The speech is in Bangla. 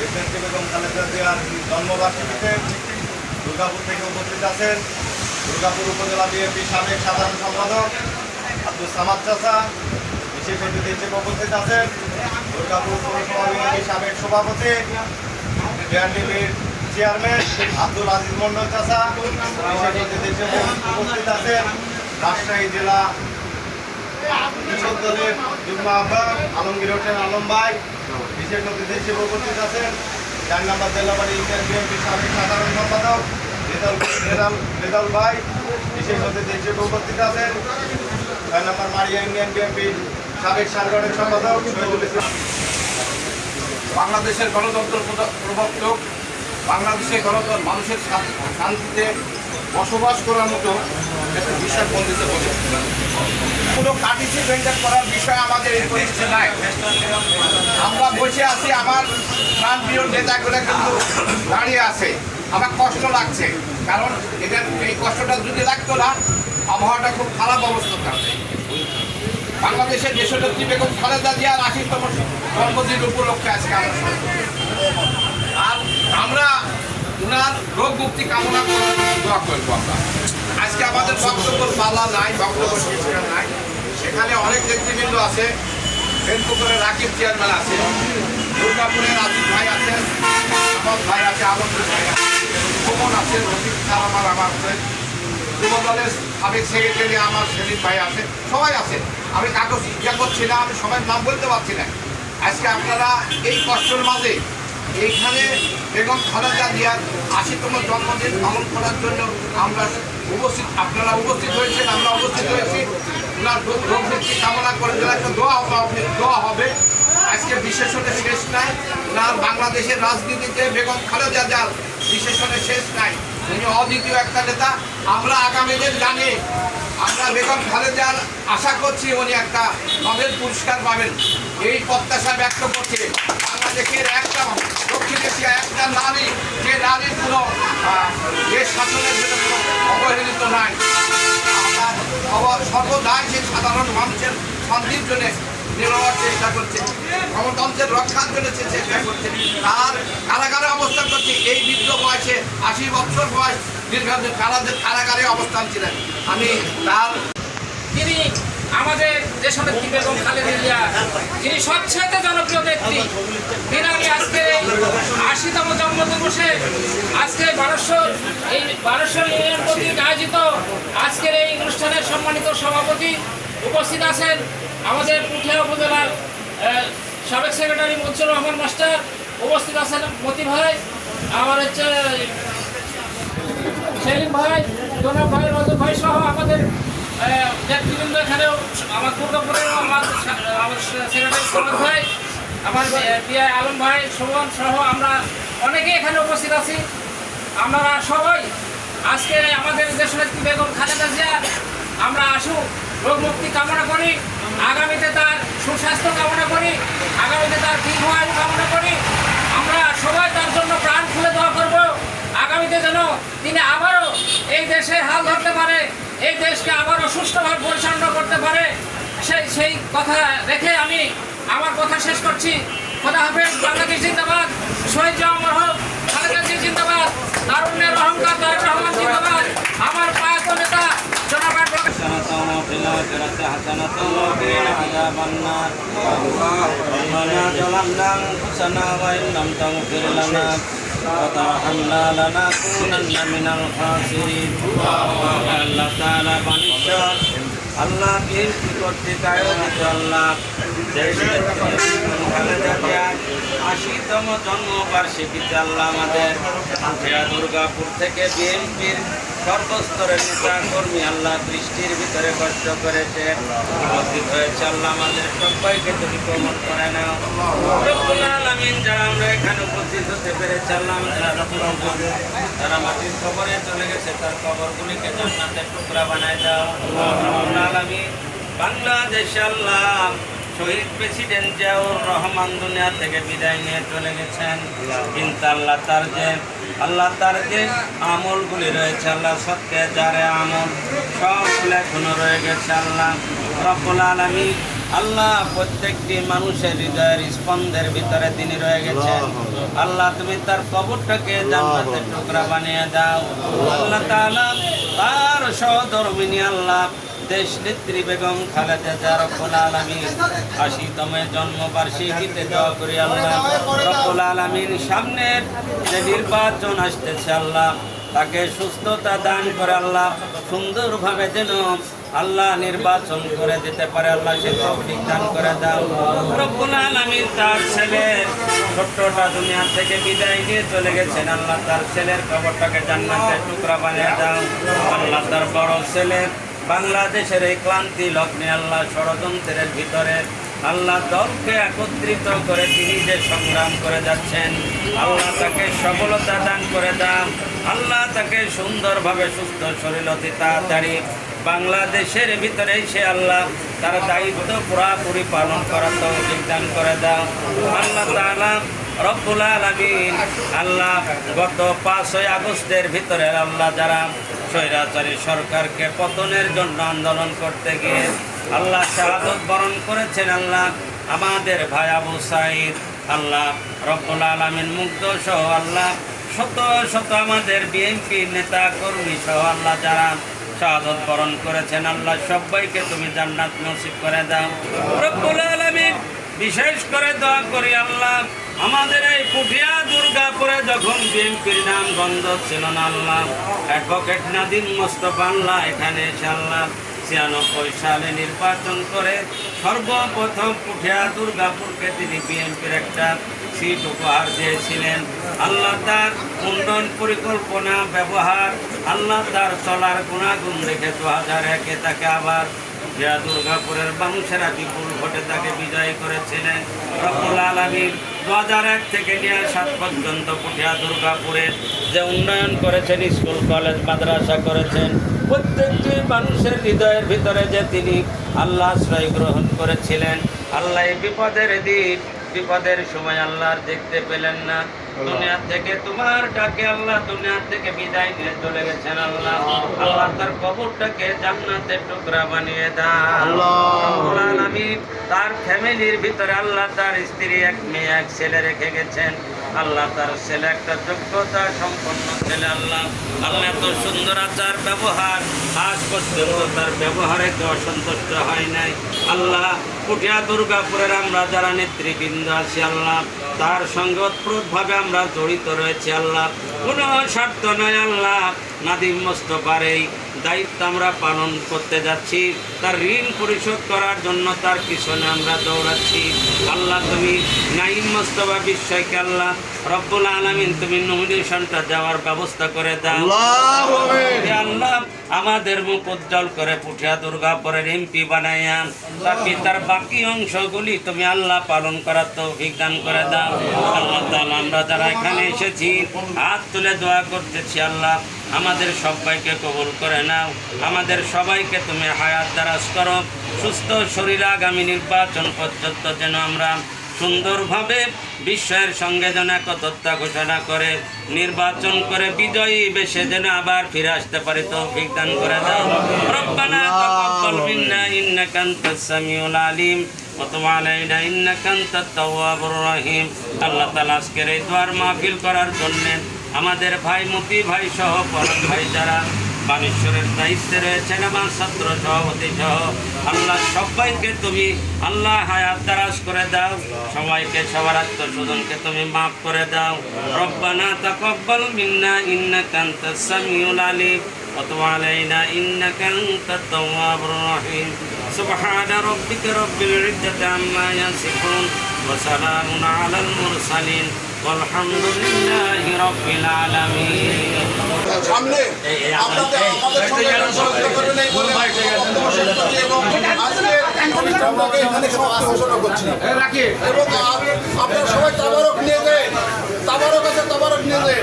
প্রেসিডেন্ট বেগম খালেদা জিয়ার জন্মবার্ষিকীতে দুর্গাপুর থেকে উপস্থিত আছেন দুর্গাপুর উপজেলা বিএনপি সাবেক সাধারণ সম্পাদক আব্দুল সামাদ চাচা, বিশেষ অতিথি হিসেবে উপস্থিত আছেন দুর্গাপুর পৌরসভা বিএনপি সাবেক সভাপতি, বিআরডিবির চেয়ারম্যান আব্দুল আজিজ মন্ডল চাচা, বিশেষ অতিথি হিসেবে উপস্থিত আছেন রাজশাহী জেলা কৃষক যুগ্ম আহ্বায়ক আলমগীর হোসেন আলম ভাই বিশেষ অতিথি উপস্থিত আছেন চার নম্বর জেলাবাড়ি ইউনিয়ন বিএনপি সাবেক সাধারণ সম্পাদক রেজাল রেজাল ভাই বিশেষ অতিথি হিসেবে উপস্থিত আছেন ছয় নম্বর মারিয়া ইউনিয়ন বিএনপি সাবেক সাধারণ সম্পাদক শহীদুল বাংলাদেশের গণতন্ত্র প্রবর্তক বাংলাদেশে গণতন্ত্র মানুষের শান্তিতে বসবাস করার মতো একটা বিষয় বন্দিত বলে। কোনো কাটিসি মেনটেন করার বিষয় আমাদের এই পরিস্থিতি নাই। আমরা বসে আছি, আমার প্রাণপ্রিয় নেতাগুলো কিন্তু দাঁড়িয়ে আছে। আমার কষ্ট লাগছে, কারণ এদের এই কষ্টটা যদি লাগতো না, আবহাওয়াটা খুব খারাপ অবস্থা থাকবে বাংলাদেশের দেশনেত্রী বেগম খালেদা জিয়ার আশিতম জন্মদিন উপলক্ষে আজকে আর আমরা উনার রোগ মুক্তি কামনা করে দোয়া করব আমরা। আজকে আমাদের বক্তব্য পালা নাই, বক্তব্য নাই। সেখানে অনেক নেতৃবৃন্দ আছে। ফেসবুকের রাকিব চেয়ারম্যান আছে। দুর্গাপুরের আজিজ ভাই আছে। আমার ভাই আছে আনন্দ ভাই আছে। সুমন আছে, রফিক স্যার আমার আমার যুব দলের সাবেক সেক্রেটারি আমার, সেলিম ভাই আছে। সবাই আছে। আমি কাগজ ইচ্ছা করছি না, আমি সবাই নাম বলতে পারছি না। আজকে আপনারা এই কষ্টের মাঝে এইখানে বেগম খালেদা জিয়ার আশিতম জন্মদিন পালন করার জন্য আমরা উপস্থিত আপনারা উপস্থিত হয়েছেন, আমরা উপস্থিত হয়েছি। ওনার রোগ মুক্তি কামনা করে দিলে একটা দোয়া হবে দোয়া হবে। আজকে বিশেষণে শেষ নাই। ওনার বাংলাদেশের রাজনীতিতে বেগম খালেদা জিয়ার বিশেষণে শেষ নাই। উনি অদ্বিতীয় একটা নেতা। আমরা আগামীদের জানি, আমরা বেগম খালেদার আশা করছি উনি একটা নোবেল পুরস্কার পাবেন। এই প্রত্যাশা ব্যক্ত করছে। বাংলাদেশের একটা, দক্ষিণ এশিয়া একটা নারী, যে নারীর কোনো দেশ শাসনের জন্য অবহেলিত নাই। সর্বদাই কারাগারে অবস্থান করছে। এই বৃদ্ধ বয়সে আশি বছর বয়স দীর্ঘদিন কারাদের কারাগারে অবস্থান ছিলেন। আমি তার তিনি আমাদের দেশনেত্রী বেগম জনপ্রিয় নেত্রী তিনি আজকে এই আশিতম জন্মদিবসে আজকে বারোশো, এই বারোশো ইউনিয়ন কর্তৃক আয়োজিত আজকের এই অনুষ্ঠানের সম্মানিত সভাপতি উপস্থিত আছেন আমাদের পুঠিয়া উপজেলার সাবেক সেক্রেটারি মনসুর রহমান মাস্টার, উপস্থিত আছেন মতি ভাই আমার হচ্ছে সেলিম ভাই, জনাব ভাই, রজব ভাই সহ আমাদের নেতৃবৃন্দ এখানেও আমার দুর্গাপুরের আমার আমার সেক্রেটারি সমাজ ভাই, আমার পিআই আলম ভাই, সুমন সহ আমরা অনেকেই এখানে উপস্থিত আছি। আমরা সবাই আজকে আমাদের দেশনেত্রী বেগম খালেদা জিয়া, আমরা আসুক রোগ মুক্তি কামনা করি, আগামীতে তার সুস্বাস্থ্য কামনা করি, আগামীতে তার দীর্ঘ আয়ু কামনা করি। আমরা সবাই তার জন্য প্রাণ খুলে দোয়া করব। আগামীতে যেন তিনি আবারও এই দেশের হাল ধরতে পারে, এই দেশকে আবারও সুষ্ঠুভাবে পরিচালনা করতে পারে। সেই সেই কথা রেখে আমি আমার কথা শেষ করছি। খোদা হাফেজ বাংলাদেশ জিন্দাবাদ শহীদ জামর হোক খালেদা জি জিন্দাবাদ তারুণ্যের অহংকার তারেক রহমান জিন্দাবাদ আমার পায়ক নেতা জনাব অ্যাডভোকেট حسنة وفي الآخرة حسنة وقنا عذاب النار ربنا ظلمنا أنفسنا وإن لم تغفر لنا وترحمنا لنكونن من الخاسرين আল্লাহ তাআলা বাণিজ্যর আল্লাহ বিএনপি কর্তৃক আয়োজিত আল্লাহ দেশ আশিতম জন্মবার্ষিকীতে আল্লাহ আমাদের জেলা দুর্গাপুর থেকে বিএনপির সর্বস্তরের নেতা কর্মী আল্লাহ বৃষ্টির ভিতরে কষ্ট করেছে, উপস্থিত হয়েছে আল্লাহ আমাদের সবাইকে তুমি কমন করে নাও। যারা আমরা এখানে উপস্থিত হতে পেরেছি আল্লাহ তারা মাটির কবরে চলে গেছে, তার কবরগুলিকে জান্নাতের টুকরা বানায় দাও। আলামিন, বাংলাদেশ আল্লাহ শহীদ প্রেসিডেন্ট জিয়াউর রহমান দুনিয়া থেকে বিদায় নিয়ে চলে গেছেন। কিন্তু আল্লাহ তার যে, আল্লাহ তার যে আমলগুলি রয়েছে, আল্লাহ সত্যে যারে আমল সবগুলো এখনও রয়ে গেছে আল্লাহ রব্বুল আলমী আল্লাহ প্রত্যেকটি মানুষের হৃদয়ের স্পন্দের ভিতরে তিনি রয়ে গেছেন। আল্লাহ তুমি তার কবরটাকে জান্নাতের টুকরা বানিয়ে দাও। আল্লাহ তার সহধর্মিনী আল্লাহ দেশ নেত্রী বেগম খালেদা জিয়া রব্বুল আলামিন। আশিতম জন্মবার্ষিকীতে দোয়া করি আল্লাহ। রব্বুল আলামিন সামনের যে নির্বাচন আসতেছে আল্লাহ, তাকে সুস্থতা দান করে আল্লাহ, সুন্দরভাবে যেন আল্লাহ নির্বাচন করে দিতে পারে আল্লাহ, সে তৌফিক দান করে দাও। রব্বুল আলামিন তার ছেলে, ছোট্টটা দুনিয়া থেকে বিদায় নিয়ে চলে গেছেন। আল্লাহ তার ছেলের খবরটাকে জান্নাতের টুকরা বানিয়ে দাও। আল্লাহ তার বড় ছেলে বাংলাদেশের এই ক্লান্তি লগ্নে আল্লাহ ষড়যন্ত্রের ভিতরে আল্লাহ দলকে একত্রিত করে তিনি যে সংগ্রাম করে যাচ্ছেন, আল্লাহ তাকে সফলতা দান করে দান, আল্লাহ তাকে সুন্দরভাবে সুস্থ শরীর অতি তাড়াতাড়ি বাংলাদেশের ভিতরে সে আল্লাহ তার দায়িত্ব পুরাপুরি পালন করার তৌফিক দান করে দাও। আল্লাহ তাআলা রব্বুল আলামিন আল্লাহ গত পাঁচই আগস্টের ভিতরে আল্লাহ যারা স্বৈরাচারী সরকারকে পতনের জন্য আন্দোলন করতে গিয়ে আল্লাহ শাহাদত বরণ করেছেন, আল্লাহ আমাদের ভাই আবু সাইদ, আল্লাহ রব্বুল আলামিন মুগ্ধ সহ, আল্লাহ শত শত আমাদের বিএনপি নেতা কর্মী সহ আল্লাহ যারা শাহাদত বরণ করেছেন, আল্লাহ সবাইকে তুমি জান্নাত নসিব করে দাও। রব্বুল আলামিন বিশেষ করে দোয়া করি, আল্লাহ আমাদের এই পুঠিয়া দুর্গাপুরে যখন বিএনপির নাম গন্ধ ছিল না অ্যাডভোকেট নাদিম মোস্তফা এখানে এসে আল্লাহ ছিয়ানব্বই সালে নির্বাচন করে সর্বপ্রথম পুঠিয়া দুর্গাপুরকে তিনি বিএনপির একটা সিট উপহার দিয়েছিলেন। আল্লাহ তার উন্নয়ন পরিকল্পনা, ব্যবহার, আল্লাহ তার চলার গুণাগুণ রেখে দু হাজার একে তাকে আবার যা দুর্গাপুরের মানুষেরা বিপুল ভোটে তাকে বিজয়ী করেছিলেন। রব্বুল আলমীর দু হাজার এক থেকে নিয়ে সাত পর্যন্ত পুঠিয়া দুর্গাপুরে যে উন্নয়ন করেছেন, স্কুল, কলেজ, মাদ্রাসা করেছেন, প্রত্যেকটি মানুষের হৃদয়ের ভিতরে যে তিনি আল্লাহ আশ্রয় গ্রহণ করেছিলেন, আল্লাহ বিপদের দিন, বিপদের সময় আল্লাহর দেখতে পেলেন না। দুনিয়া থেকে তোমার ডাকে আল্লাহ দুনিয়া থেকে বিদায় নিয়ে চলে গেছেন আল্লাহ। আল্লাহ তার কবরটাকে জান্নাতের টুকরা বানিয়ে দান আমি তার ফ্যামিলির ভিতরে আল্লাহ তার স্ত্রী এক মেয়ে এক ছেলে রেখে গেছেন। আল্লাহ তার ছেলে একটা যোগ্যতা সম্পন্ন ছেলে আল্লাহ। আল্লাহ এত সুন্দর আচার ব্যবহার। আজ পর্যন্ত তার ব্যবহারে কেউ অসন্তুষ্ট হয় নাই। আল্লাহ পুঠিয়া দুর্গাপুরের আমরা যারা নেতৃবৃন্দ আছি আল্লাহ, তার সঙ্গে ওতপ্রোতভাবে আমরা জড়িত রয়েছি আল্লাহ। কোনো স্বার্থ নয় আল্লাহ। নাদিম মোস্তফার এই দায়িত্ব আমরা পালন করতে যাচ্ছি। তার ঋণ পরিশোধ করার জন্য তার পিছনে আমরা দৌড়াচ্ছি। আল্লাহ তুমি নাইম মোস্তফা বিশ্বকে আল্লাহ রব্বুল আলমিন তুমি নমিনেশনটা দেওয়ার ব্যবস্থা করে দাও। আল্লাহ আমাদের মুখ উজ্জ্বল করে পুঠিয়া দুর্গাপুরের এমপি বানাইয়া তার পিতার বাকি অংশগুলি তুমি আল্লাহ পালন করার তো দান করে দাও। আল্লাহ আমরা যারা এখানে এসেছি হাত তুলে দোয়া করতেছি আল্লাহ। আমাদের সবাইকে কবুল করে নাও আমাদের সবাইকে তুমি হায়াত দারাজ করো সুস্থ শরীর আগামী নির্বাচন পর্যন্ত যেন আমরা সুন্দরভাবে বিশ্বের সঙ্গে যেন একত্রতা ঘোষণা করে নির্বাচন করে বিজয়ী বেশে যেন আবার ফিরে আসতে পারে তো দান করে দাও রব্বানা তাকাব্বাল মিন্না ইন্নাকা আনতাস সামিউল আলিম وتب علينا إنك أنت التواب الرحيم আল্লাহ তাআলা আজকের এই দোয়ার মাহফিল করার জন্য আমাদের ভাই মতি ভাই সহ পরম ভাই যারা বানেশ্বরের দায়িত্বে রয়েছেন আমার ছাত্র সভাপতি সহ আল্লাহ সবাইকে তুমি আল্লাহ হায়াত দারাজ করে দাও সবাইকে সবার আত্মস্বজনকে তুমি মাফ করে দাও রব্বানা তাকাব্বাল মিন্না ইন্নাকা আনতাস সামিউল আলিম وتب علينا إنك أنت التواب الرحيم سبحان ربك رب العزة عما يصفون وسلام على المرسلين সামনে আপনাদের আমাদের সঙ্গে সহযোগিতা করবেন এই বলে সবাই তাবারক নিয়ে যায় তাবারক আছে তাবারক নিয়ে যায়